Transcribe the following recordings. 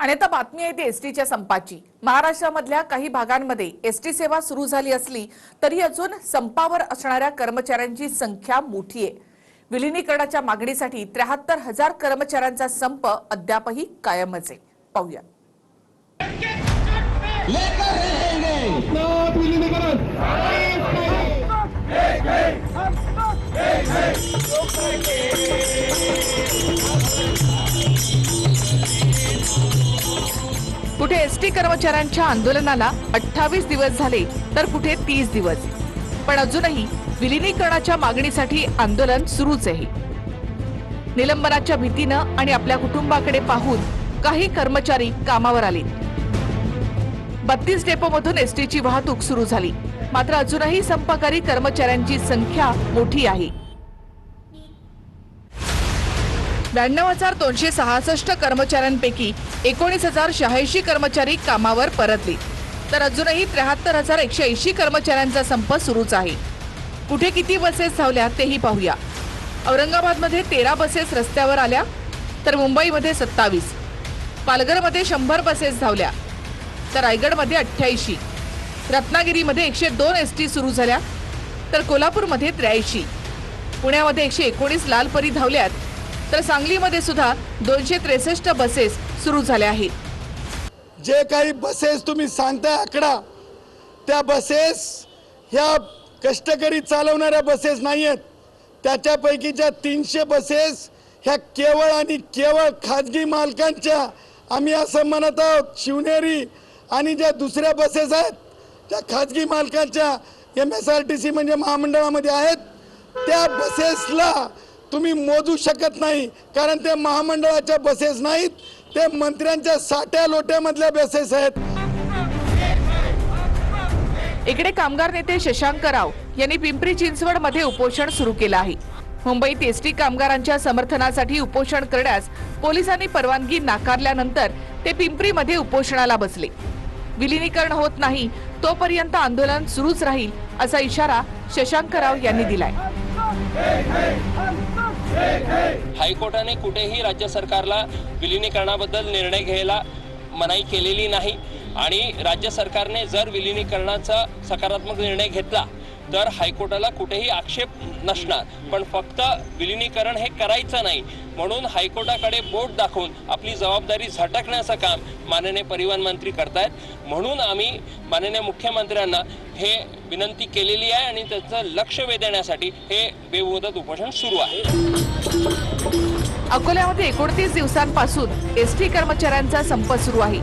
आणि आता बातमी आहे ती एसटीच्या संपाची. महाराष्ट्रामधल्या काही भागांमध्ये एसटी सेवा सुरू झाली असली तरी अजून संपावर असणाऱ्या कर्मचाऱ्यांची संख्या मोठी आहे. विलिनीकरणाच्या मागणीसाठी त्र्याहत्तर हजार कर्मचाऱ्यांचा संप अद्यापही कायमच आहे. पाहूया. कुठे एसटी कर्मचाऱ्यांच्या आंदोलनाला अठ्ठावीस दिवस झाले तर कुठे तीस दिवस. पण अजूनही विलिनीकरणाच्या मागणीसाठी आंदोलन सुरूच आहे. निलंबनाच्या भीतीनं आणि आपल्या कुटुंबाकडे पाहून काही कर्मचारी कामावर आले. बत्तीस डेपोमधून एसटीची वाहतूक सुरू झाली. मात्र अजूनही संपकारी कर्मचाऱ्यांची संख्या मोठी आहे. ब्याण्णव हजार दोनशे सहासष्ट कर्मचाऱ्यांपैकी एकोणीस हजार शहाऐंशी कर्मचारी कामावर परतले. तर अजूनही त्र्याहत्तर हजार एकशे ऐंशी कर्मचाऱ्यांचा संप सुरूच आहे. कुठे किती बसेस धावल्या तेही पाहूया. औरंगाबादमध्ये तेरा बसेस रस्त्यावर आल्या तर मुंबईमध्ये सत्तावीस. पालघरमध्ये शंभर बसेस धावल्या तर रायगडमध्ये अठ्ठ्याऐंशी. रत्नागिरीमध्ये एकशे दोन एस टी सुरू झाल्या तर कोल्हापूरमध्ये त्र्याऐंशी. पुण्यामध्ये एकशे एकोणीस लालपरी धावल्यात तर सांगलीमध्ये सुद्धा दोनशे त्रेसष्ट बसेस सुरू झाल्या आहेत. जे काही बसेस तुम्ही सांगता आकडा त्या बसेस ह्या कष्टकरी चालवणाऱ्या बसेस नाही आहेत त्याच्यापैकीच्या तीनशे बसेस ह्या केवळ आणि केवळ खाजगी मालकांच्या. आम्ही असं म्हणत आहोत शिवनेरी आणि ज्या दुसऱ्या बसेस आहेत त्या खाजगी मालकांच्या M S R T C म्हणजे महामंडळामध्ये आहेत. त्या बसेसला तुम्ही मोजू शकत नाही कारण ते महामंडळाच्या बसेस नाहीत ते मंत्र्यांच्या साठ्या लोट्यामधल्या बसेस आहेत. इकडे कामगार नेते शशांक राव यांनी पिंपरी चिंचवडमध्ये उपोषण सुरू केलं आहे. मुंबईत एसटी कामगारांच्या समर्थनासाठी उपोषण करण्यास पोलिसांनी परवानगी नाकारल्यानंतर ते पिंपरीमध्ये उपोषणाला बसले. विलिनीकरण होत नाही तोपर्यंत आंदोलन सुरूच राहील असा इशारा शशांक राव यांनी दिलाय. हायकोर्टाने कुठेही राज्य सरकारला विलिनीकरणाबद्दल निर्णय घ्यायला मनाई केलेली नाही. आणि राज्य सरकारने जर विलिनीकरणाचा सकारात्मक निर्णय घेतला तर हायकोर्टाला कुठेही आक्षेप नसणार. पण फक्त विलिनीकरण हे करायचं नाही. म्हणून हायकोर्टाकडे बोट दाखवून आपली जबाबदारी झटकण्याचं काम माननीय परिवहन मंत्री करतायत. म्हणून आम्ही माननीय मुख्यमंत्र्यांना हे विनंती केलेली आहे आणि त्याचं लक्ष वेधण्यासाठी हे बेमुदत उपोषण सुरू आहे. अकोल्यामध्ये एकोणतीस दिवसांपासून एसटी कर्मचाऱ्यांचा संप सुरू आहे.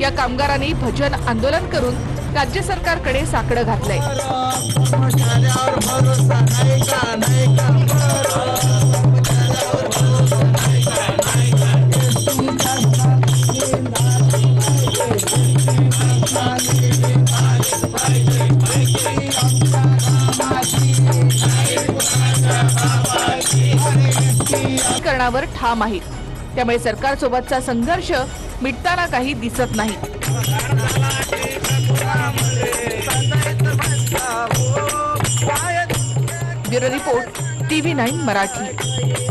या कामगारांनी भजन आंदोलन करून राज्य सरकारकडे साकडं घातलंय. करणावर ठाम आहेत त्यामुळे सरकारसोबतचा संघर्ष मिटताना काही दिसत नाही. Bureau report TV nine Marathi.